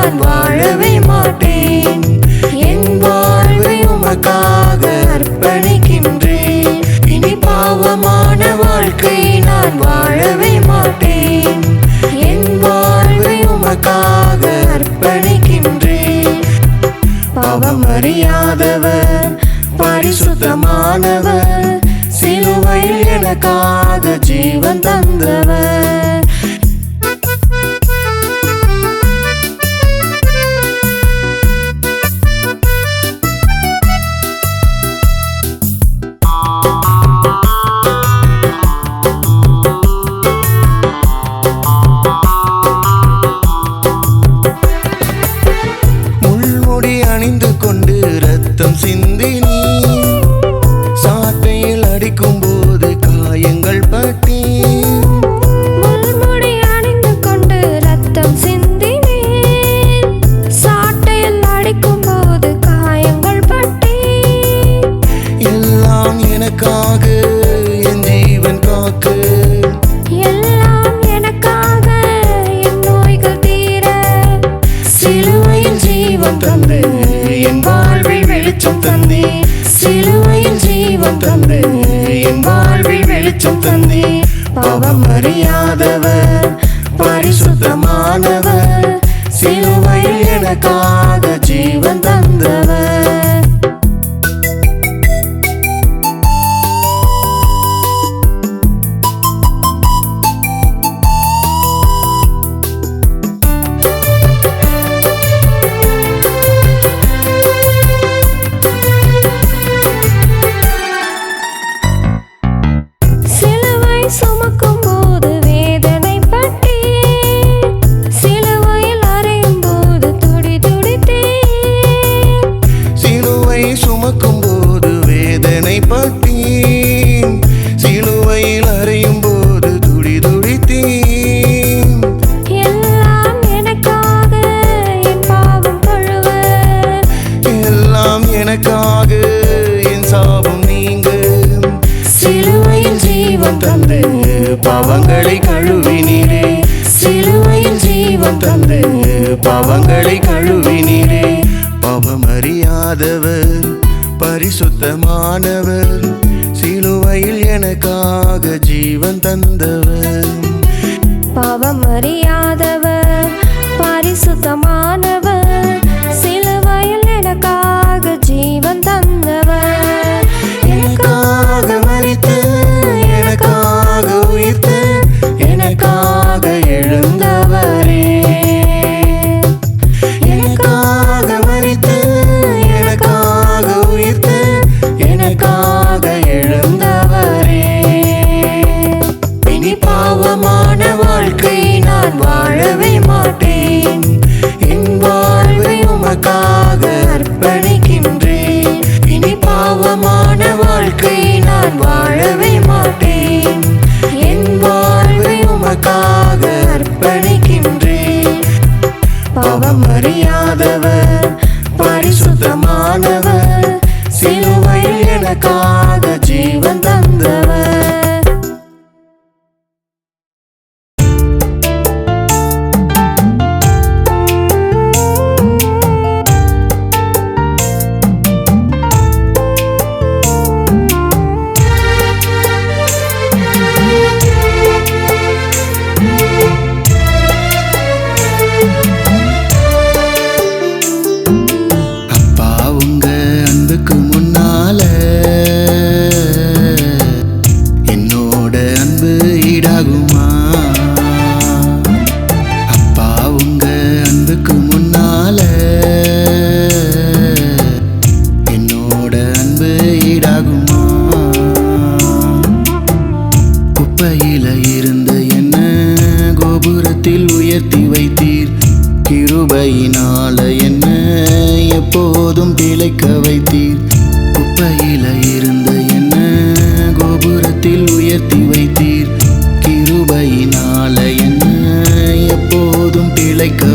நான் வாழவே மாட்டேன். என் வாழ்வை உமக்காக அர்ப்பணிக்கின்றேன். இனி பாவமான வாழ்க்கை நான் வாழவே மாட்டேன். என் வாழ்வை உமக்காக அர்ப்பணிக்கின்றேன். பாவம் அறியாதவர் பரிசுத்தமானவர் சிலுவையில் எனக்காக ஜீவன் தந்தவர். பரிசுத்தமானவர். சிலுவையில் எனக்காக ஜீவன் தந்தவர். பாவம் அறியாதவர் பரிசுத்தமானவர் சிலுவையில் எனக்காக ஜீவன் தந்த நான் வாழவே மாட்டேன். என் வாழ்வை உமக்காக அர்ப்பணிக்கின்றேன். இனி பாவமான வாழ்க்கை நான் வாழவே மாட்டேன். என் வாழ்வை உமக்காக அர்ப்பணிக்கின்றேன். பாவம் அறியாதவர் வானத்தில் உயர்த்தி வைத்தீர். கிருபையினால என்ன எப்போதும் பிழைக்க வைத்தீர். குப்பையில இருந்த என்ன கோபுரத்தில் உயர்த்தி வைத்தீர். கிருபையினால என்ன எப்போதும் பிழைக்க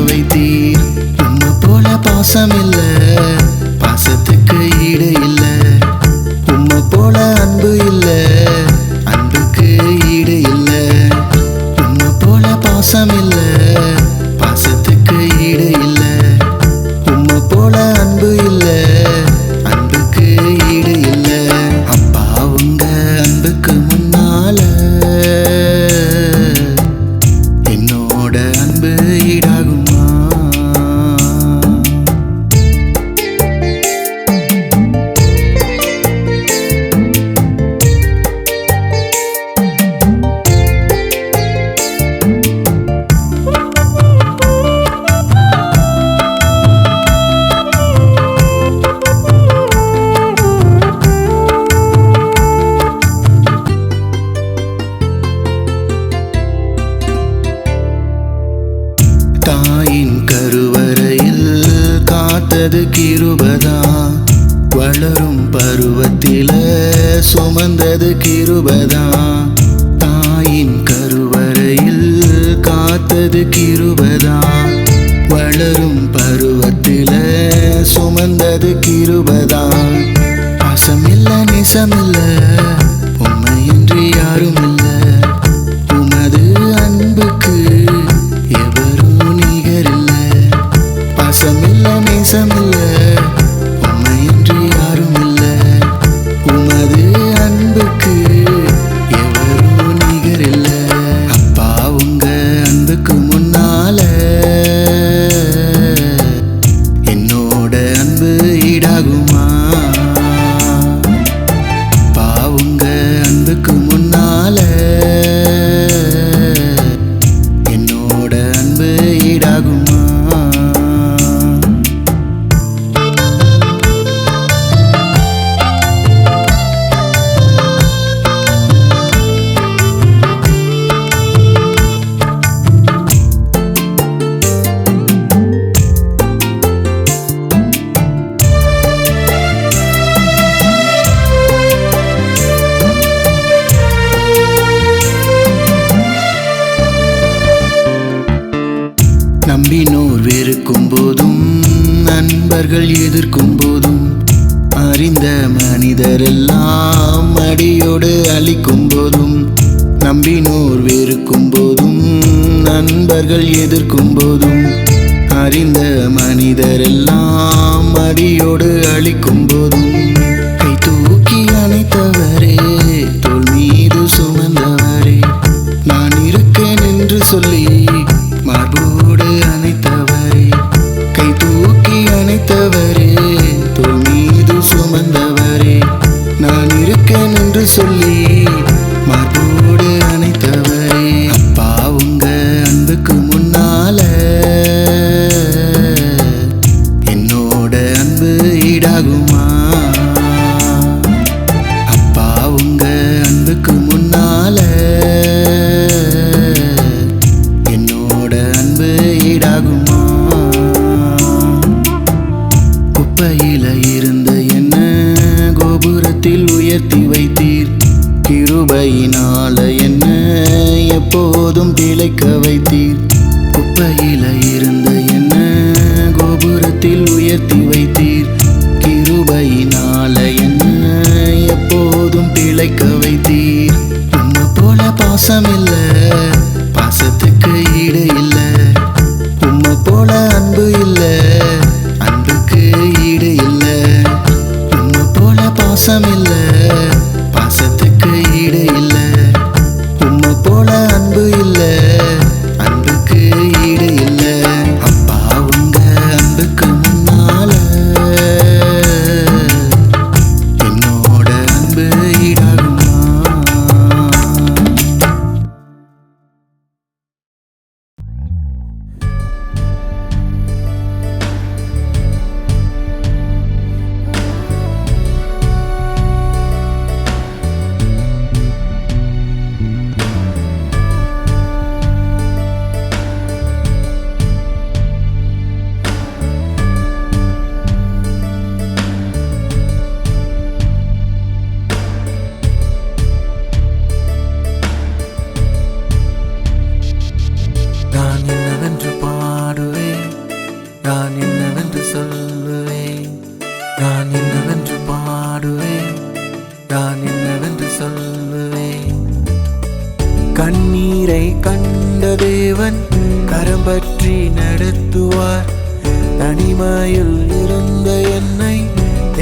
இருக்கும் போதும் நண்பர்கள் எதிர்க்கும் போதும் அறிந்த மனிதரெல்லாம் அடியோடு அழிக்கும் போதும் நம்பினோர் வெறுக்கும் போதும் நண்பர்கள் எதிர்க்கும் போதும் அறிந்த மனிதரெல்லாம் அடியோடு அழிக்கும் போதும். கை தூக்கி அணைத்தவரே தோல் மீது சுமந்தவரே நான் இருக்கேன் என்று சொல்லி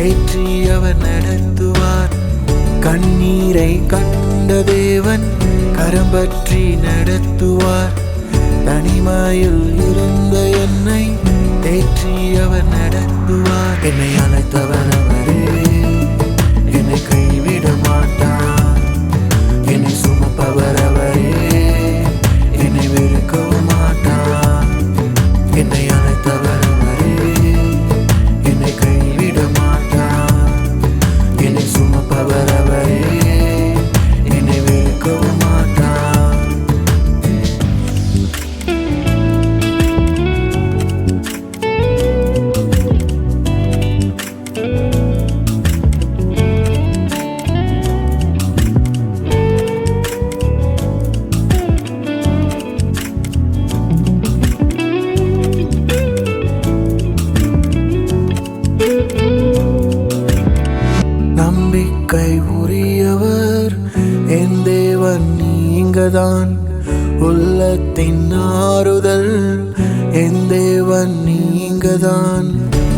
தேற்றி அவர் நடத்துவார் கண்ணீரை கண்ட தேவன் கரம் பற்றி நடத்துவார். தனிமையில் இருந்த என்னை தேற்றி அவர் நடத்துவார். என்னை அழைத்தவர் அவரே தான் உள்ளத்தின் ஆறுதல். என் தேவன் நீங்கதான்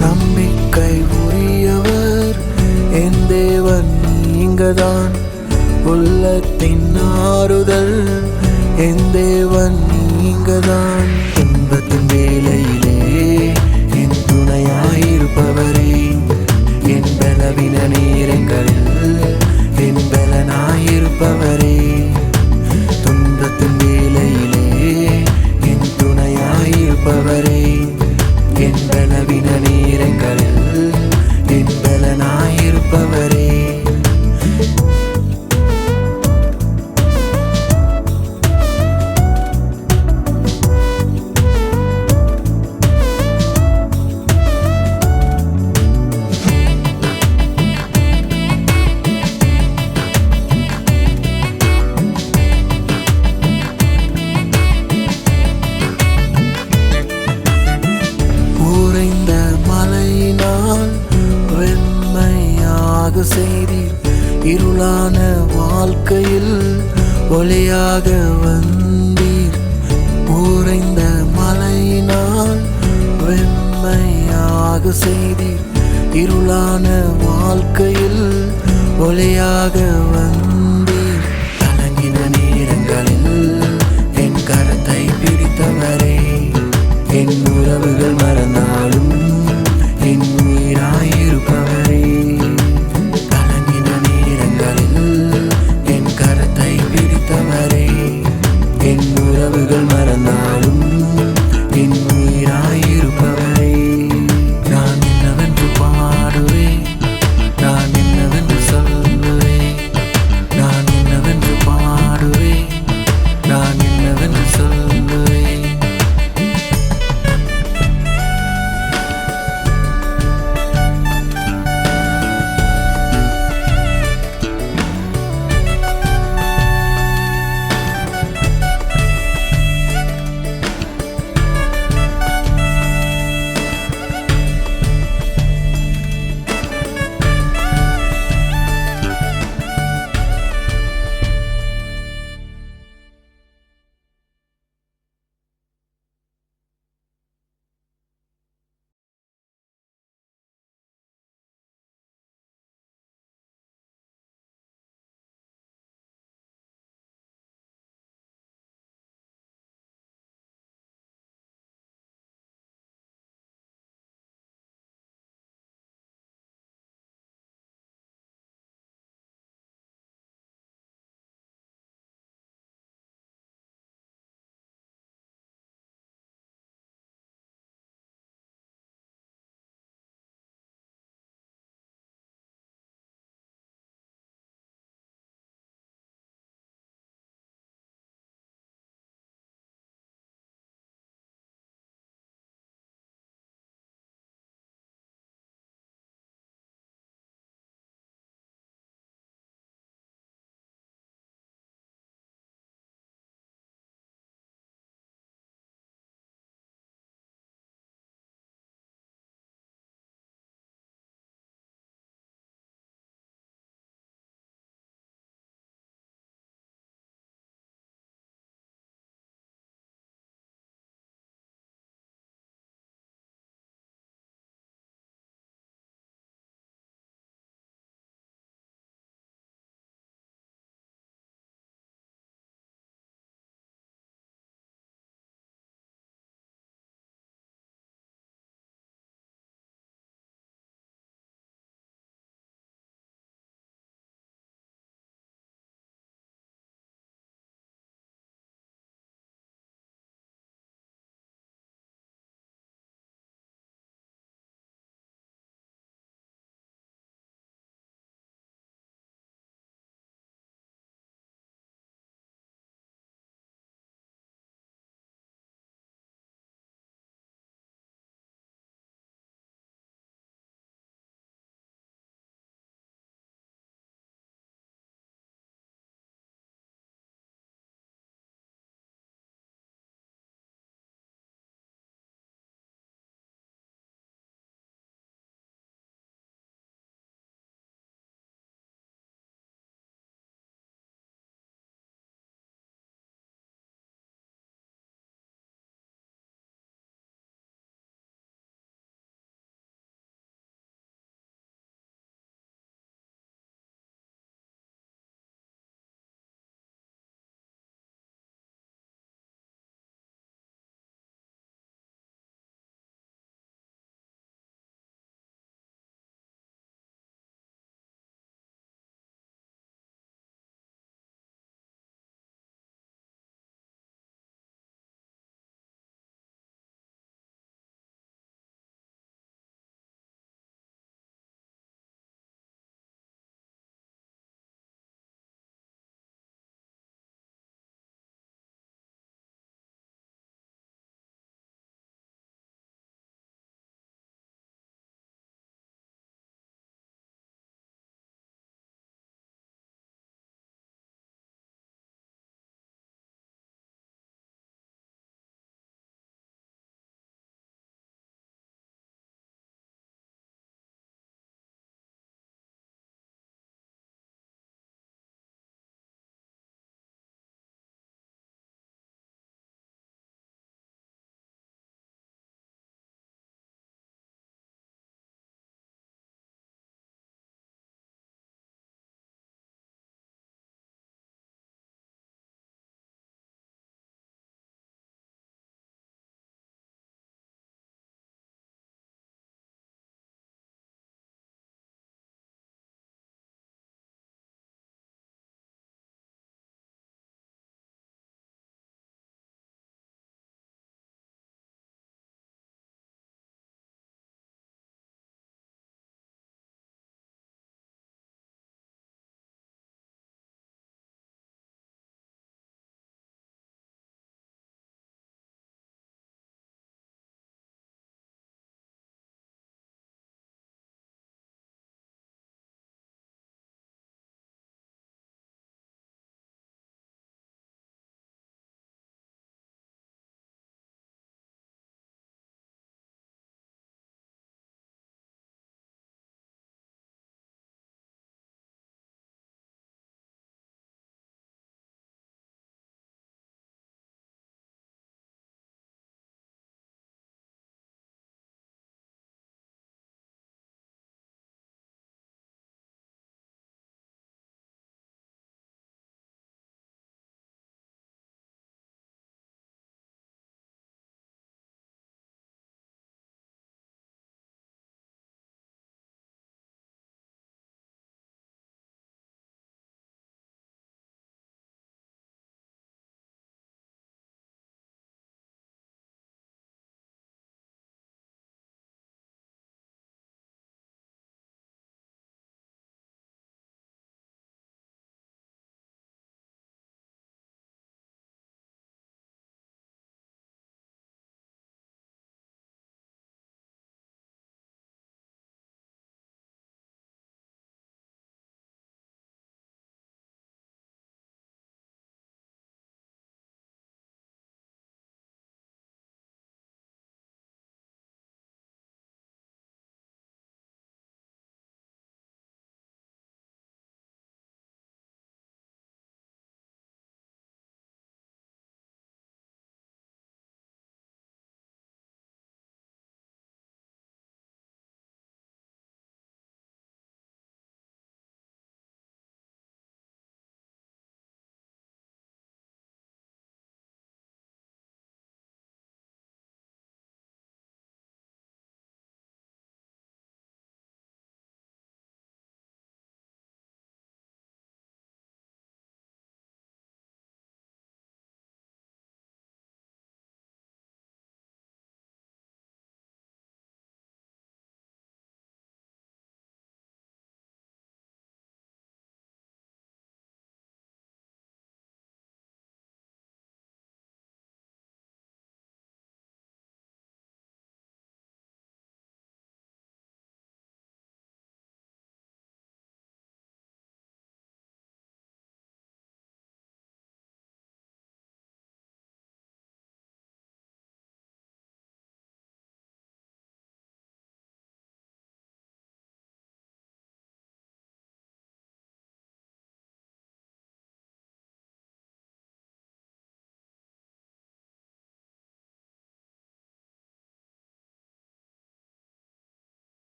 நம்பிக்கை உரியவர். என் தேவன் நீங்கதான் உள்ளத்தின் ஆறுதல். என் தேவன் நீங்கதான் துன்பத்தின் வேலையிலே என் துணையாயிருப்பவரே. என் பலவின நேரங்களில் என் பலனாயிருப்பவரே. துணையாயிருப்பவரே என் வின நேரங்களில் என் நாயிருப்பவரே